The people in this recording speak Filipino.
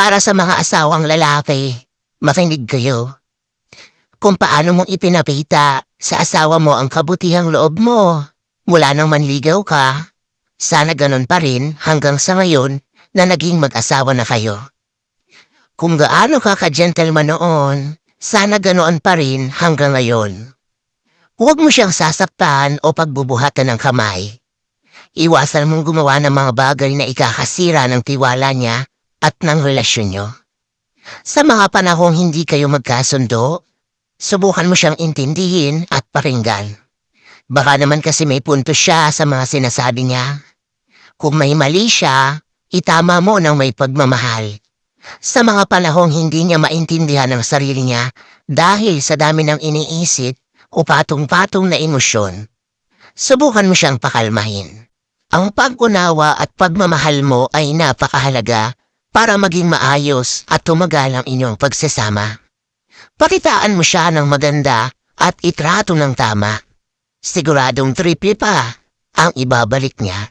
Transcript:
Para sa mga asawang lalaki, makinig kayo. Kung paano mong ipinapita sa asawa mo ang kabutihang loob mo mula nang manligaw ka, sana ganon pa rin hanggang sa ngayon na naging mag-asawa na kayo. Kung gaano ka ka-gentleman noon, sana ganoon pa rin hanggang ngayon. Huwag mo siyang sasaktan o pagbubuhatan ng kamay. Iwasan mong gumawa ng mga bagay na ikakasira ng tiwala niya at ng relasyon niyo. Sa mga panahong hindi kayo magkasundo, subukan mo siyang intindihin at pakinggan. Baka naman kasi may punto siya sa mga sinasabi niya. Kung may mali siya, itama mo ng may pagmamahal. Sa mga panahong hindi niya maintindihan ang sarili niya dahil sa dami ng iniisip o patong-patong na emosyon, subukan mo siyang pakalmahin. Ang pag-unawa at pagmamahal mo ay napakahalaga para maging maayos at tumagal ang inyong pagsasama. Pakitaan mo siya ng maganda at itrato ng tama. Siguradong tripi pa ang ibabalik niya.